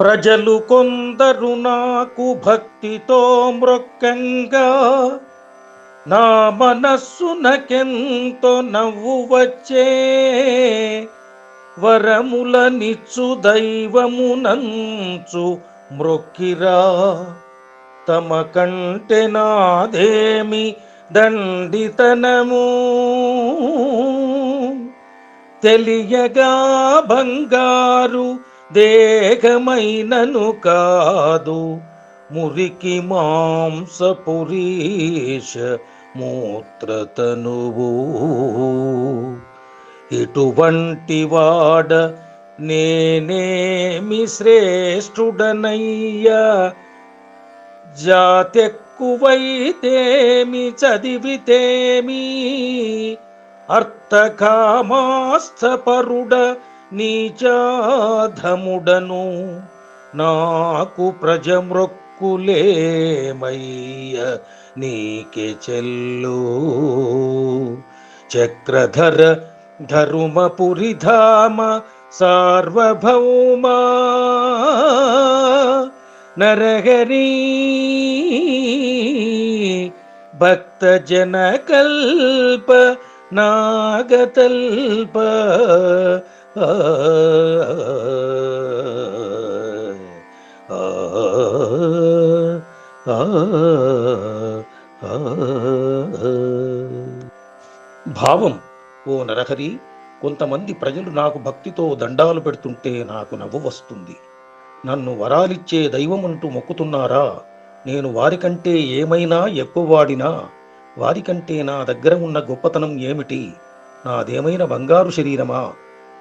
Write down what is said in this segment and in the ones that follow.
ప్రజలు కొందరు నాకు భక్తితో మృక్కంగా నా మనస్సునకెంతో నవ్వు వచ్చే వరముల నిచ్చు దైవమునంచు మృక్కిరా. తమ కంటే నాదేమి దండితనము? తెలియగా బంగారు దేహమైనను కాదు. మురికి మాంసపురీష మూత్రతనువు. ఇటువంటి వాడ నేనేమి శ్రేష్ఠుడనయ్యా? జాతెక్కువైతేమి చదివితేమి? అర్థకామాస్థపరుడ నీచాధముడను నాకు ప్రజమృక్కులేమయ్య నీకే చెల్లు. చక్రధర ధరుమపురిధామ సార్వభౌమా నరహరీ భక్తజన కల్ప నాగతల్ప. భావం ఓ నరహరి కొంతమంది ప్రజలు నాకు భక్తితో దండాలు పెడుతుంటే నాకు నవ్వు వస్తుంది. నన్ను వరాలిచ్చే దైవమంటూ మొక్కుతున్నారా? నేను వారికంటే ఏమైనా ఎక్కువవాడినా వారికంటే నా దగ్గర ఉన్న గొప్పతనం ఏమిటి? నాదేమైనా బంగారు శరీరమా?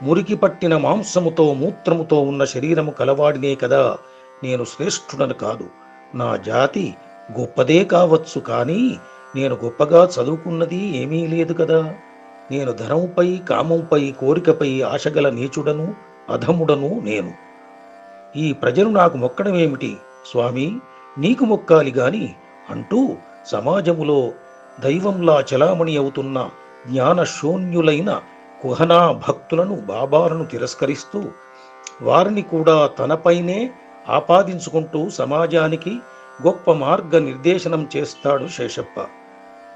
మురికి పట్టిన మాంసముతో మూత్రముతో ఉన్న శరీరము కలవాడినే కదా? నేను శ్రేష్ఠుడను కాదు. నా జాతి గొప్పదే కావచ్చు కానీ నేను గొప్పగా చదువుకున్నది ఏమీ లేదు కదా? నేను ధనముపై కామంపై కోరికపై ఆశగల నీచుడను అధముడను నేను. ఈ ప్రజలు నాకు మొక్కడమేమిటి స్వామి నీకు మొక్కాలి గాని అంటూ సమాజములో దైవంలా చలామణి అవుతున్న జ్ఞాన శూన్యులైన కుహనా భక్తులను బాబాలను తిరస్కరిస్తూ వారిని కూడా తనపైనే ఆపాదించుకుంటూ సమాజానికి గొప్ప మార్గ నిర్దేశనం చేస్తాడు శేషప్ప.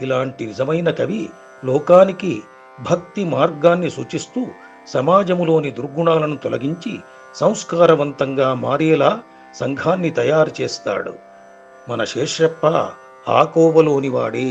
ఇలాంటి నిజమైన కవి లోకానికి భక్తి మార్గాన్ని సూచిస్తూ సమాజములోని దుర్గుణాలను తొలగించి సంస్కారవంతంగా మారేలా సంఘాన్ని తయారు చేస్తాడు. మన శేషప్ప ఆ కోవలోనివాడే